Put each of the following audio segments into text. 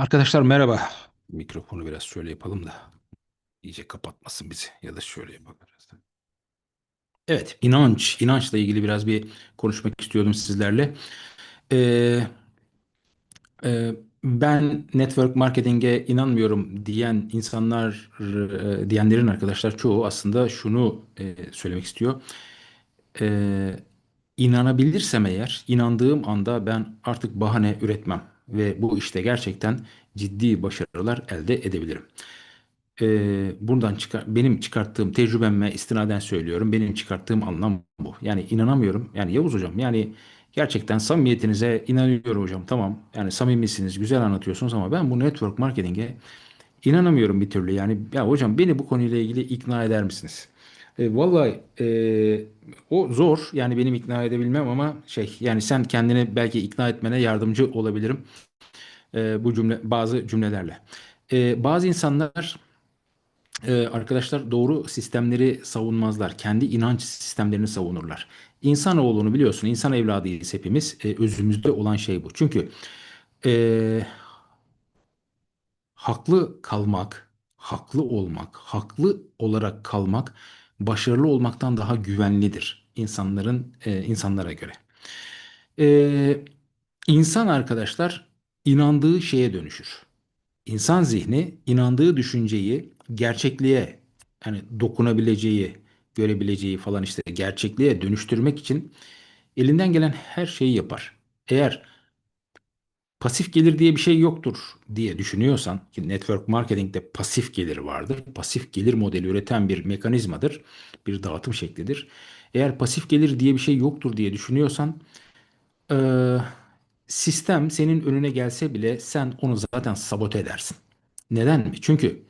Arkadaşlar merhaba. Mikrofonu biraz şöyle yapalım da iyice kapatmasın bizi. Ya da şöyle yapalım biraz. Evet, inanç. İnançla ilgili biraz bir konuşmak istiyordum sizlerle. Ee, e, ben network marketing'e inanmıyorum diyen insanlar, e, diyenlerin arkadaşlar çoğu aslında şunu e, söylemek istiyor. Ee, inanabilirsem eğer, inandığım anda ben artık bahane üretmem ve bu işte gerçekten ciddi başarılar elde edebilirim. Ee, buradan çıkar, benim çıkarttığım tecrübeme istinaden söylüyorum. Benim çıkarttığım anlam bu. Yani inanamıyorum. Yani Yavuz hocam yani gerçekten samimiyetinize inanıyorum hocam. Tamam. Yani samimisiniz, güzel anlatıyorsunuz ama ben bu network marketing'e inanamıyorum bir türlü. Yani ya hocam beni bu konuyla ilgili ikna eder misiniz? E, vallahi e, o zor. Yani benim ikna edebilmem ama şey yani sen kendini belki ikna etmene yardımcı olabilirim e, bu cümle bazı cümlelerle. E, bazı insanlar e, arkadaşlar doğru sistemleri savunmazlar. Kendi inanç sistemlerini savunurlar. İnsanoğlunu biliyorsun, insan evladıyız hepimiz. E, özümüzde olan şey bu. Çünkü e, haklı kalmak, haklı olmak, haklı olarak kalmak başarılı olmaktan daha güvenlidir insanların e, insanlara göre. E, insan arkadaşlar inandığı şeye dönüşür. İnsan zihni inandığı düşünceyi gerçekliğe yani dokunabileceği, görebileceği falan işte gerçekliğe dönüştürmek için elinden gelen her şeyi yapar. Eğer pasif gelir diye bir şey yoktur diye düşünüyorsan ki network marketing'de pasif gelir vardır. Pasif gelir modeli üreten bir mekanizmadır, bir dağıtım şeklidir. Eğer pasif gelir diye bir şey yoktur diye düşünüyorsan eee, sistem senin önüne gelse bile sen onu zaten sabote edersin. Neden mi? Çünkü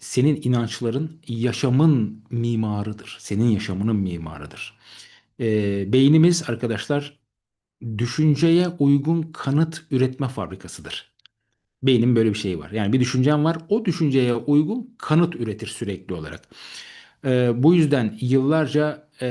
senin inançların yaşamın mimarıdır. Senin yaşamının mimarıdır. Ee, beynimiz arkadaşlar düşünceye uygun kanıt üretme fabrikasıdır. Beynin böyle bir şeyi var. Yani bir düşüncen var. O düşünceye uygun kanıt üretir sürekli olarak. Ee, bu yüzden yıllarca e,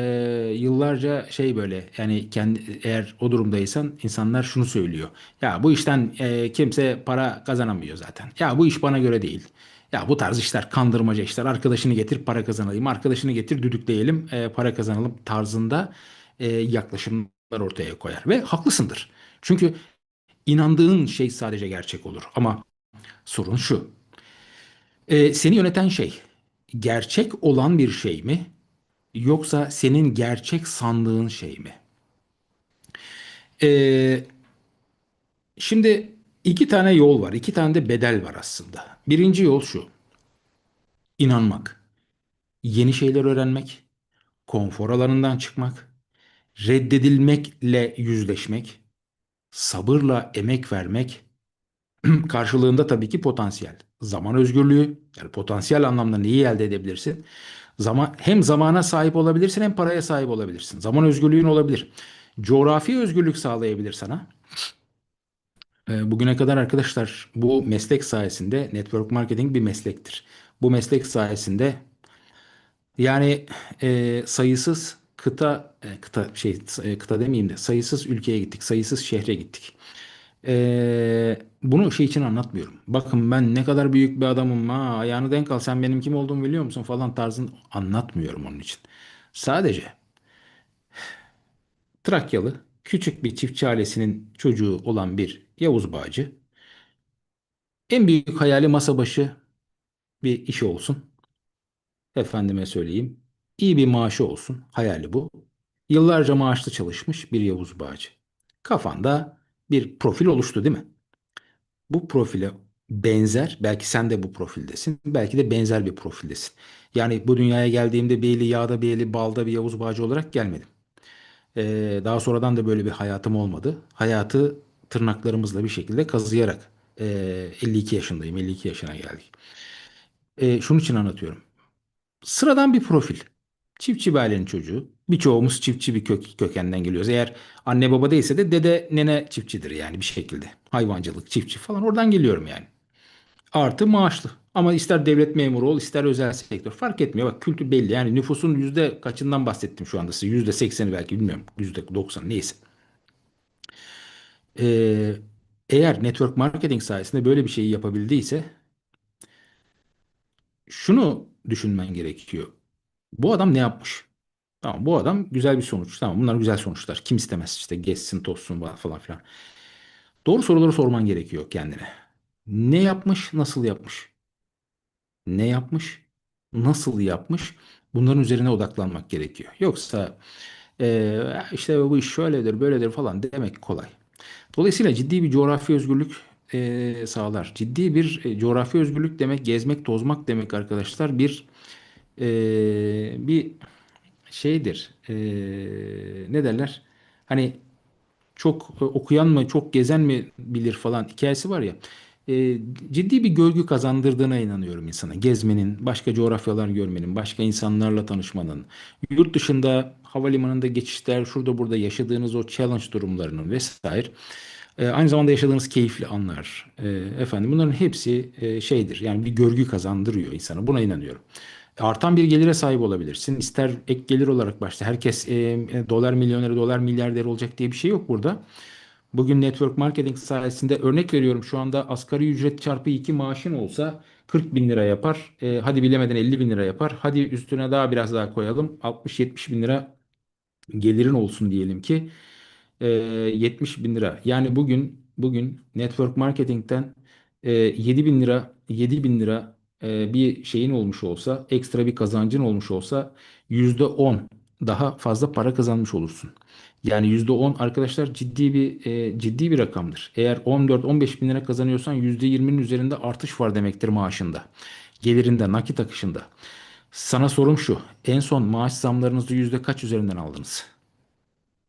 yıllarca şey böyle yani kendi eğer o durumdaysan insanlar şunu söylüyor. Ya bu işten e, kimse para kazanamıyor zaten. Ya bu iş bana göre değil. Ya bu tarz işler kandırmaca işler. Arkadaşını getir para kazanalım. Arkadaşını getir düdükleyelim e, para kazanalım tarzında e, yaklaşımlar ortaya koyar. Ve haklısındır. Çünkü inandığın şey sadece gerçek olur. Ama sorun şu. E, seni yöneten şey gerçek olan bir şey mi yoksa senin gerçek sandığın şey mi? E, şimdi iki tane yol var, iki tane de bedel var aslında. Birinci yol şu, inanmak, yeni şeyler öğrenmek, konfor alanından çıkmak, reddedilmekle yüzleşmek, sabırla emek vermek, karşılığında tabii ki potansiyel. Zaman özgürlüğü, yani potansiyel anlamda neyi elde edebilirsin? Zaman, hem zamana sahip olabilirsin hem paraya sahip olabilirsin. Zaman özgürlüğün olabilir. Coğrafi özgürlük sağlayabilir sana. E, bugüne kadar arkadaşlar bu meslek sayesinde network marketing bir meslektir. Bu meslek sayesinde yani e, sayısız kıta e, kıta şey e, kıta demeyeyim de sayısız ülkeye gittik, sayısız şehre gittik. E, bunu şey için anlatmıyorum. Bakın ben ne kadar büyük bir adamım ha ayağını denk al sen benim kim olduğumu biliyor musun falan tarzın anlatmıyorum onun için. Sadece Trakyalı küçük bir çiftçi ailesinin çocuğu olan bir Yavuz Bağcı en büyük hayali masa başı bir işi olsun. Efendime söyleyeyim. İyi bir maaşı olsun. Hayali bu. Yıllarca maaşlı çalışmış bir Yavuz Bağcı. Kafanda bir profil oluştu değil mi? Bu profile benzer, belki sen de bu profildesin, belki de benzer bir profildesin. Yani bu dünyaya geldiğimde bir eli yağda bir eli balda bir Yavuz Bağcı olarak gelmedim. Ee, daha sonradan da böyle bir hayatım olmadı. Hayatı tırnaklarımızla bir şekilde kazıyarak ee, 52 yaşındayım, 52 yaşına geldik. Ee, şunun için anlatıyorum. Sıradan bir profil. Çiftçi bir ailenin çocuğu. Birçoğumuz çiftçi bir kök, kökenden geliyoruz. Eğer anne baba değilse de dede nene çiftçidir yani bir şekilde. Hayvancılık, çiftçi falan oradan geliyorum yani. Artı maaşlı. Ama ister devlet memuru ol ister özel sektör fark etmiyor. Bak kültür belli. Yani nüfusun yüzde kaçından bahsettim şu anda size. Yüzde sekseni belki bilmiyorum. Yüzde doksan neyse. Ee, Eğer network marketing sayesinde böyle bir şeyi yapabildiyse şunu düşünmen gerekiyor. Bu adam ne yapmış? Tamam bu adam güzel bir sonuç. Tamam bunlar güzel sonuçlar. Kim istemez işte geçsin tozsun falan filan. Doğru soruları sorman gerekiyor kendine. Ne yapmış, nasıl yapmış? Ne yapmış, nasıl yapmış? Bunların üzerine odaklanmak gerekiyor. Yoksa eee, işte bu iş şöyledir, böyledir falan demek kolay. Dolayısıyla ciddi bir coğrafi özgürlük eee, sağlar. Ciddi bir e, coğrafi özgürlük demek, gezmek, tozmak demek arkadaşlar. Bir eee, bir şeydir. Eee, ne derler? Hani çok e, okuyan mı, çok gezen mi bilir falan hikayesi var ya. E, ciddi bir görgü kazandırdığına inanıyorum insana. Gezmenin, başka coğrafyalar görmenin, başka insanlarla tanışmanın, yurt dışında havalimanında geçişler, şurada burada yaşadığınız o challenge durumlarının vesaire. E, aynı zamanda yaşadığınız keyifli anlar. E, efendim bunların hepsi e, şeydir. Yani bir görgü kazandırıyor insana. Buna inanıyorum. Artan bir gelire sahip olabilirsin. İster ek gelir olarak başta. Herkes e, e, dolar milyoneri, dolar milyarder olacak diye bir şey yok burada. Bugün network marketing sayesinde örnek veriyorum şu anda asgari ücret çarpı 2 maaşın olsa 40 bin lira yapar. E, hadi bilemeden 50 bin lira yapar. Hadi üstüne daha biraz daha koyalım. 60-70 bin lira gelirin olsun diyelim ki e, 70 bin lira. Yani bugün bugün network marketingten e, 7 bin lira 7 bin lira e, bir şeyin olmuş olsa ekstra bir kazancın olmuş olsa %10 daha fazla para kazanmış olursun. Yani %10 arkadaşlar ciddi bir e, ciddi bir rakamdır. Eğer 14-15 bin lira kazanıyorsan %20'nin üzerinde artış var demektir maaşında. Gelirinde, nakit akışında. Sana sorum şu. En son maaş zamlarınızı yüzde kaç üzerinden aldınız?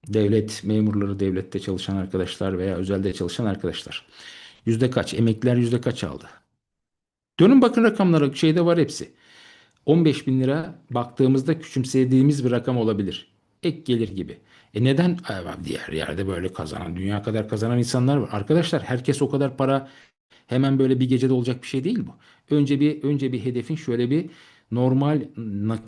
Devlet memurları, devlette çalışan arkadaşlar veya özelde çalışan arkadaşlar. Yüzde kaç? Emekliler yüzde kaç aldı? Dönün bakın rakamlara şeyde var hepsi. 15 bin lira baktığımızda küçümsediğimiz bir rakam olabilir. Ek gelir gibi. E neden diğer yerde böyle kazanan, dünya kadar kazanan insanlar var? Arkadaşlar herkes o kadar para hemen böyle bir gecede olacak bir şey değil bu. Önce bir önce bir hedefin şöyle bir normal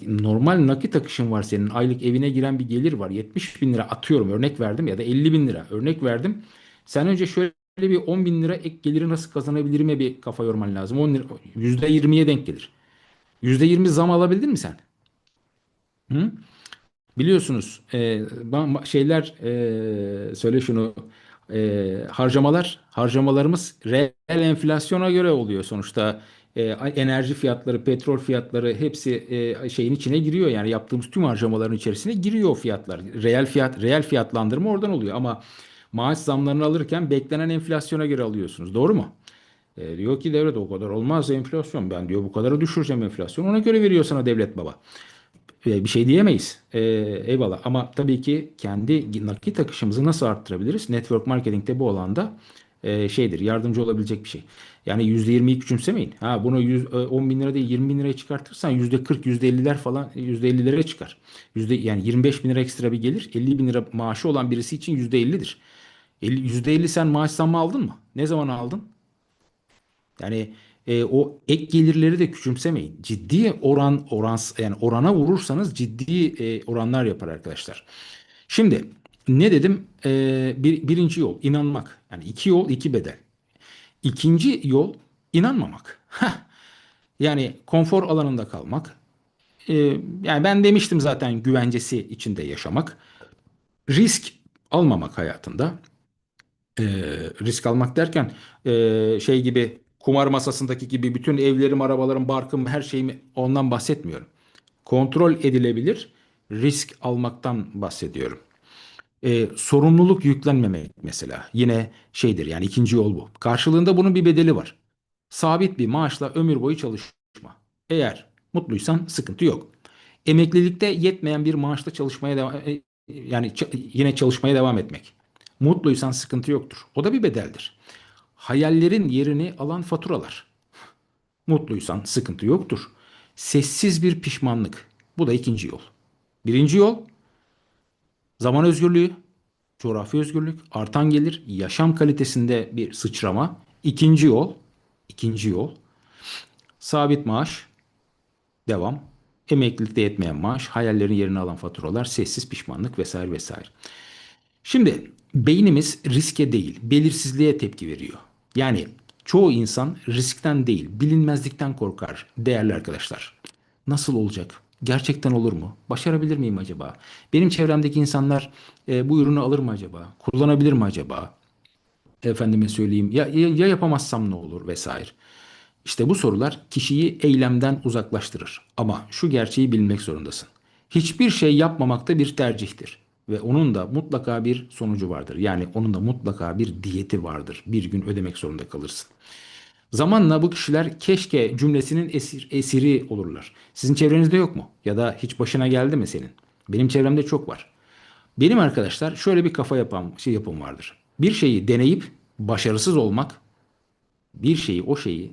normal nakit akışın var senin. Aylık evine giren bir gelir var. 70 bin lira atıyorum örnek verdim ya da 50 bin lira örnek verdim. Sen önce şöyle bir 10 bin lira ek geliri nasıl kazanabilirime bir kafa yorman lazım. 10 lira, %20'ye denk gelir. %20 zam alabildin mi sen? Hı? Biliyorsunuz e, şeyler e, söyle şunu e, harcamalar harcamalarımız reel enflasyona göre oluyor sonuçta e, enerji fiyatları petrol fiyatları hepsi e, şeyin içine giriyor yani yaptığımız tüm harcamaların içerisine giriyor fiyatlar reel fiyat reel fiyatlandırma oradan oluyor ama maaş zamlarını alırken beklenen enflasyona göre alıyorsunuz doğru mu? E, diyor ki devlet o kadar olmaz enflasyon ben diyor bu kadarı düşüreceğim enflasyon ona göre veriyor sana devlet baba e, bir şey diyemeyiz. E, eyvallah ama tabii ki kendi nakit akışımızı nasıl arttırabiliriz? Network marketingte bu alanda e, şeydir yardımcı olabilecek bir şey. Yani %20'yi küçümsemeyin. Ha bunu 100, 10 bin lira değil 20 bin liraya çıkartırsan %40 %50'ler falan %50'lere çıkar. Yüzde, yani 25 bin lira ekstra bir gelir 50 bin lira maaşı olan birisi için %50'dir. %50 sen maaş zammı aldın mı? Ne zaman aldın? Yani e, o ek gelirleri de küçümsemeyin. Ciddi oran oran yani orana vurursanız ciddi e, oranlar yapar arkadaşlar. Şimdi ne dedim? E, bir, birinci yol inanmak. Yani iki yol iki bedel. İkinci yol inanmamak. Yani konfor alanında kalmak. E, yani ben demiştim zaten güvencesi içinde yaşamak. Risk almamak hayatında. E, risk almak derken e, şey gibi kumar masasındaki gibi bütün evlerim, arabalarım, barkım, her şeyimi ondan bahsetmiyorum. Kontrol edilebilir risk almaktan bahsediyorum. Ee, sorumluluk yüklenmemek mesela yine şeydir yani ikinci yol bu. Karşılığında bunun bir bedeli var. Sabit bir maaşla ömür boyu çalışma. Eğer mutluysan sıkıntı yok. Emeklilikte yetmeyen bir maaşla çalışmaya devam e, yani yine çalışmaya devam etmek. Mutluysan sıkıntı yoktur. O da bir bedeldir hayallerin yerini alan faturalar. Mutluysan sıkıntı yoktur. Sessiz bir pişmanlık. Bu da ikinci yol. Birinci yol zaman özgürlüğü, coğrafi özgürlük, artan gelir, yaşam kalitesinde bir sıçrama. İkinci yol, ikinci yol sabit maaş, devam. Emeklilikte yetmeyen maaş, hayallerin yerini alan faturalar, sessiz pişmanlık vesaire vesaire. Şimdi beynimiz riske değil, belirsizliğe tepki veriyor. Yani çoğu insan riskten değil, bilinmezlikten korkar değerli arkadaşlar. Nasıl olacak? Gerçekten olur mu? Başarabilir miyim acaba? Benim çevremdeki insanlar e, bu ürünü alır mı acaba? Kullanabilir mi acaba? Efendime söyleyeyim ya, ya, ya yapamazsam ne olur vesaire. İşte bu sorular kişiyi eylemden uzaklaştırır. Ama şu gerçeği bilmek zorundasın. Hiçbir şey yapmamak da bir tercihtir. Ve onun da mutlaka bir sonucu vardır. Yani onun da mutlaka bir diyeti vardır. Bir gün ödemek zorunda kalırsın. Zamanla bu kişiler keşke cümlesinin esir, esiri olurlar. Sizin çevrenizde yok mu? Ya da hiç başına geldi mi senin? Benim çevremde çok var. Benim arkadaşlar şöyle bir kafa yapan şey yapım vardır. Bir şeyi deneyip başarısız olmak bir şeyi o şeyi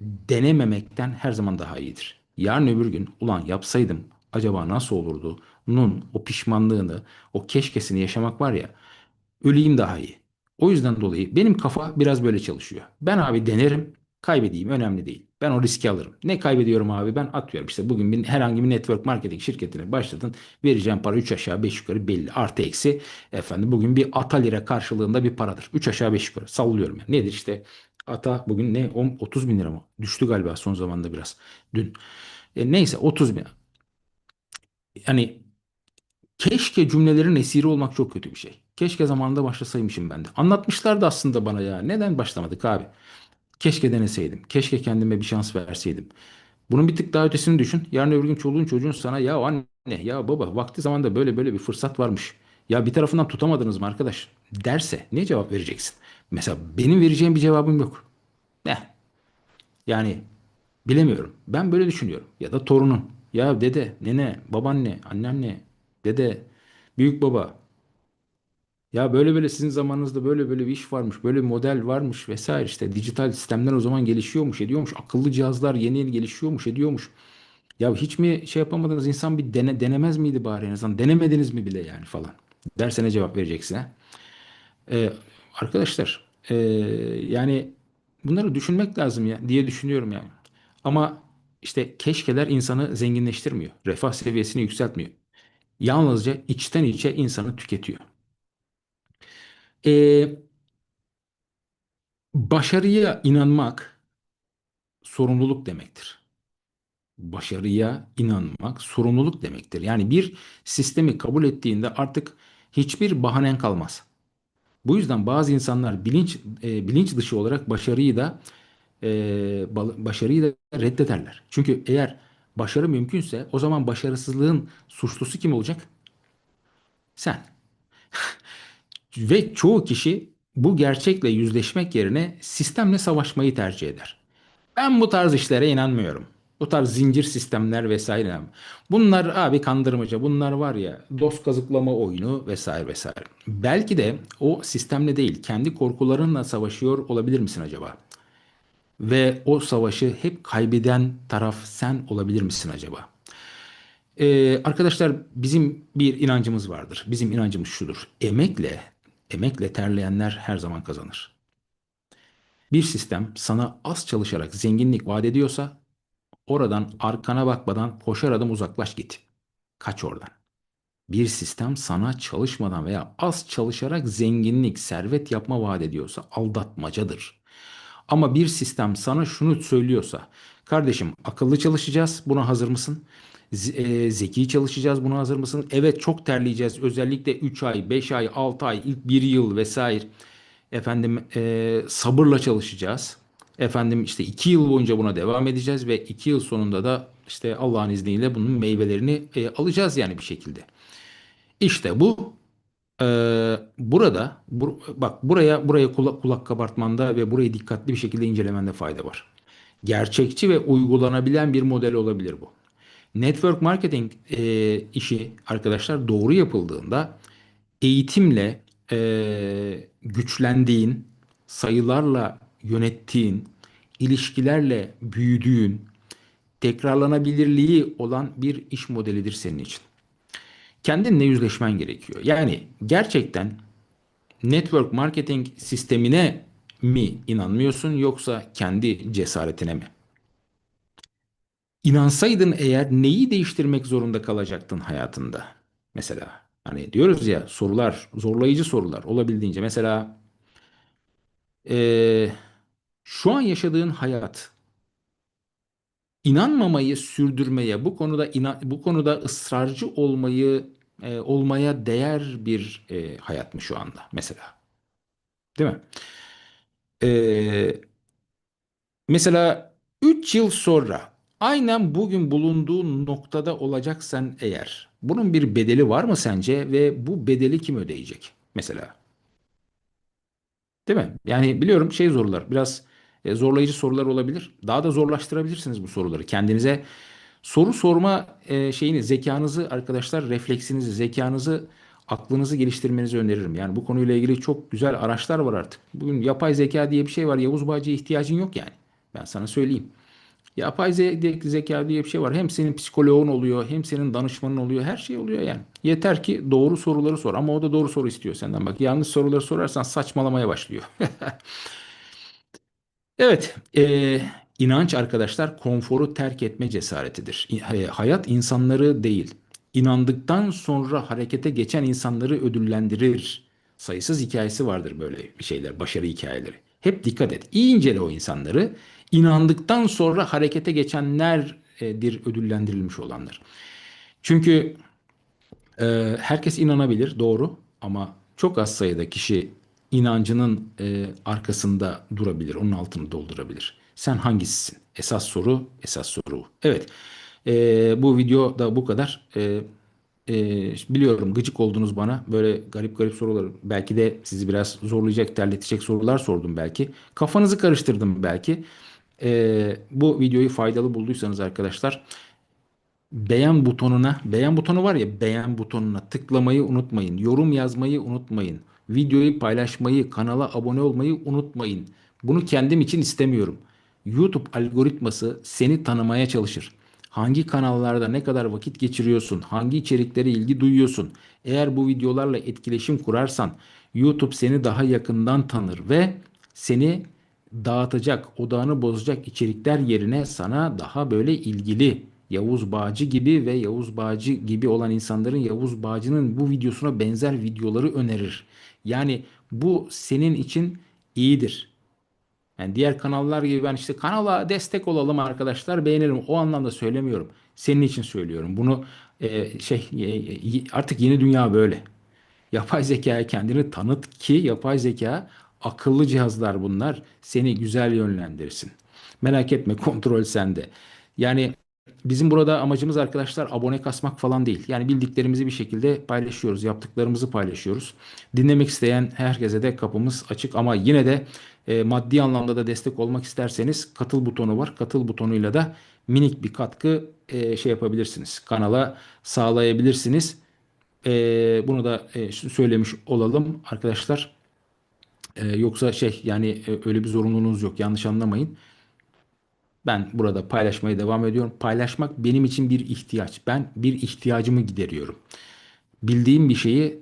denememekten her zaman daha iyidir. Yarın öbür gün ulan yapsaydım acaba nasıl olurdu? Nun o pişmanlığını, o keşkesini yaşamak var ya öleyim daha iyi. O yüzden dolayı benim kafa biraz böyle çalışıyor. Ben abi denerim, kaybedeyim önemli değil. Ben o riski alırım. Ne kaybediyorum abi? Ben atıyorum işte bugün bir, herhangi bir network marketing şirketine başladın. Vereceğim para 3 aşağı 5 yukarı belli. Artı eksi efendim bugün bir ata lira karşılığında bir paradır. 3 aşağı 5 yukarı sallıyorum yani. Nedir işte ata bugün ne 10, 30 bin lira mı? Düştü galiba son zamanda biraz. Dün. E, neyse 30 bin. Yani keşke cümlelerin esiri olmak çok kötü bir şey. Keşke zamanında başlasaymışım ben de. Anlatmışlardı aslında bana ya. Neden başlamadık abi? Keşke deneseydim. Keşke kendime bir şans verseydim. Bunun bir tık daha ötesini düşün. Yarın öbür gün çoluğun çocuğun sana ya anne ya baba vakti zamanda böyle böyle bir fırsat varmış. Ya bir tarafından tutamadınız mı arkadaş derse ne cevap vereceksin? Mesela benim vereceğim bir cevabım yok. Ne? Yani bilemiyorum. Ben böyle düşünüyorum. Ya da torunun. Ya dede, nene, babaanne, anneanne, dede, büyük baba. Ya böyle böyle sizin zamanınızda böyle böyle bir iş varmış, böyle bir model varmış vesaire işte dijital sistemler o zaman gelişiyormuş, ediyormuş. Akıllı cihazlar yeni yeni gelişiyormuş, ediyormuş. Ya hiç mi şey yapamadınız insan bir dene, denemez miydi bari en azından? Denemediniz mi bile yani falan. Dersene cevap vereceksin ha. Ee, arkadaşlar ee, yani bunları düşünmek lazım ya diye düşünüyorum yani. Ama işte keşkeler insanı zenginleştirmiyor. Refah seviyesini yükseltmiyor. Yalnızca içten içe insanı tüketiyor. Ee, başarıya inanmak sorumluluk demektir. Başarıya inanmak sorumluluk demektir. Yani bir sistemi kabul ettiğinde artık hiçbir bahanen kalmaz. Bu yüzden bazı insanlar bilinç e, bilinç dışı olarak başarıyı da e, başarıyı da reddederler. Çünkü eğer başarı mümkünse o zaman başarısızlığın suçlusu kim olacak? Sen. Ve çoğu kişi bu gerçekle yüzleşmek yerine sistemle savaşmayı tercih eder. Ben bu tarz işlere inanmıyorum. Bu tarz zincir sistemler vesaire. Bunlar abi kandırmaca. Bunlar var ya dost kazıklama oyunu vesaire vesaire. Belki de o sistemle değil kendi korkularınla savaşıyor olabilir misin acaba? Ve o savaşı hep kaybeden taraf sen olabilir misin acaba? Ee, arkadaşlar bizim bir inancımız vardır. Bizim inancımız şudur. Emekle, emekle terleyenler her zaman kazanır. Bir sistem sana az çalışarak zenginlik vaat ediyorsa oradan arkana bakmadan koşar adım uzaklaş git. Kaç oradan. Bir sistem sana çalışmadan veya az çalışarak zenginlik, servet yapma vaat ediyorsa aldatmacadır. Ama bir sistem sana şunu söylüyorsa, kardeşim akıllı çalışacağız, buna hazır mısın? E, zeki çalışacağız, buna hazır mısın? Evet çok terleyeceğiz. Özellikle 3 ay, 5 ay, 6 ay, ilk bir yıl vesaire. Efendim e, sabırla çalışacağız. Efendim işte 2 yıl boyunca buna devam edeceğiz ve 2 yıl sonunda da işte Allah'ın izniyle bunun meyvelerini e, alacağız yani bir şekilde. İşte bu ee, burada bur- bak buraya buraya kulak, kulak kabartmanda ve burayı dikkatli bir şekilde incelemende fayda var. Gerçekçi ve uygulanabilen bir model olabilir bu. Network marketing e, işi arkadaşlar doğru yapıldığında eğitimle e, güçlendiğin, sayılarla yönettiğin, ilişkilerle büyüdüğün, tekrarlanabilirliği olan bir iş modelidir senin için kendinle yüzleşmen gerekiyor. Yani gerçekten network marketing sistemine mi inanmıyorsun yoksa kendi cesaretine mi? İnansaydın eğer neyi değiştirmek zorunda kalacaktın hayatında? Mesela Hani diyoruz ya sorular, zorlayıcı sorular olabildiğince. Mesela eee, şu an yaşadığın hayat inanmamayı sürdürmeye, bu konuda inan, bu konuda ısrarcı olmayı e, olmaya değer bir e, hayat mı şu anda mesela? Değil mi? Ee, mesela 3 yıl sonra aynen bugün bulunduğun noktada olacaksan eğer bunun bir bedeli var mı sence ve bu bedeli kim ödeyecek mesela? Değil mi? Yani biliyorum şey sorular biraz e, zorlayıcı sorular olabilir. Daha da zorlaştırabilirsiniz bu soruları. Kendinize soru sorma e, şeyini, zekanızı arkadaşlar, refleksinizi, zekanızı, aklınızı geliştirmenizi öneririm. Yani bu konuyla ilgili çok güzel araçlar var artık. Bugün yapay zeka diye bir şey var. Yavuz Bağcı'ya ihtiyacın yok yani. Ben sana söyleyeyim. Yapay ze- zeka diye bir şey var. Hem senin psikoloğun oluyor, hem senin danışmanın oluyor. Her şey oluyor yani. Yeter ki doğru soruları sor. Ama o da doğru soru istiyor senden. Bak yanlış soruları sorarsan saçmalamaya başlıyor. Evet, eee, inanç arkadaşlar konforu terk etme cesaretidir. Hay- Hayat insanları değil, inandıktan sonra harekete geçen insanları ödüllendirir. Sayısız hikayesi vardır böyle bir şeyler, başarı hikayeleri. Hep dikkat et. İyi incele o insanları. İnandıktan sonra harekete geçenlerdir ödüllendirilmiş olanlar. Çünkü ee, herkes inanabilir, doğru ama çok az sayıda kişi inancının e, arkasında durabilir, onun altını doldurabilir. Sen hangisisin? Esas soru, esas soru. Evet, e, bu video da bu kadar. E, e, biliyorum gıcık oldunuz bana. Böyle garip garip sorular. Belki de sizi biraz zorlayacak, terletecek sorular sordum belki. Kafanızı karıştırdım belki. E, bu videoyu faydalı bulduysanız arkadaşlar beğen butonuna, beğen butonu var ya beğen butonuna tıklamayı unutmayın. Yorum yazmayı unutmayın. Videoyu paylaşmayı, kanala abone olmayı unutmayın. Bunu kendim için istemiyorum. YouTube algoritması seni tanımaya çalışır. Hangi kanallarda ne kadar vakit geçiriyorsun, hangi içeriklere ilgi duyuyorsun. Eğer bu videolarla etkileşim kurarsan YouTube seni daha yakından tanır ve seni dağıtacak, odağını bozacak içerikler yerine sana daha böyle ilgili Yavuz Bağcı gibi ve Yavuz Bağcı gibi olan insanların Yavuz Bağcı'nın bu videosuna benzer videoları önerir. Yani bu senin için iyidir. Yani diğer kanallar gibi ben işte kanala destek olalım arkadaşlar beğenelim o anlamda söylemiyorum. Senin için söylüyorum. Bunu e, şey e, artık yeni dünya böyle. Yapay zekaya kendini tanıt ki yapay zeka akıllı cihazlar bunlar seni güzel yönlendirsin. Merak etme kontrol sende. Yani bizim burada amacımız arkadaşlar abone kasmak falan değil. Yani bildiklerimizi bir şekilde paylaşıyoruz, yaptıklarımızı paylaşıyoruz. Dinlemek isteyen herkese de kapımız açık ama yine de e, maddi anlamda da destek olmak isterseniz katıl butonu var. Katıl butonuyla da minik bir katkı e, şey yapabilirsiniz. Kanala sağlayabilirsiniz. Ee, bunu da e, söylemiş olalım arkadaşlar. Ee, yoksa şey yani e, öyle bir zorunluluğunuz yok. Yanlış anlamayın. Ben burada paylaşmaya devam ediyorum. Paylaşmak benim için bir ihtiyaç. Ben bir ihtiyacımı gideriyorum. Bildiğim bir şeyi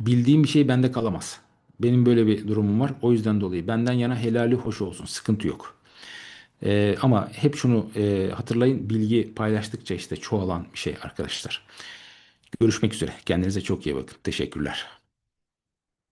bildiğim bir şey bende kalamaz. Benim böyle bir durumum var. O yüzden dolayı benden yana helali hoş olsun. Sıkıntı yok. Ee, ama hep şunu e, hatırlayın. Bilgi paylaştıkça işte çoğalan bir şey arkadaşlar. Görüşmek üzere. Kendinize çok iyi bakın. Teşekkürler.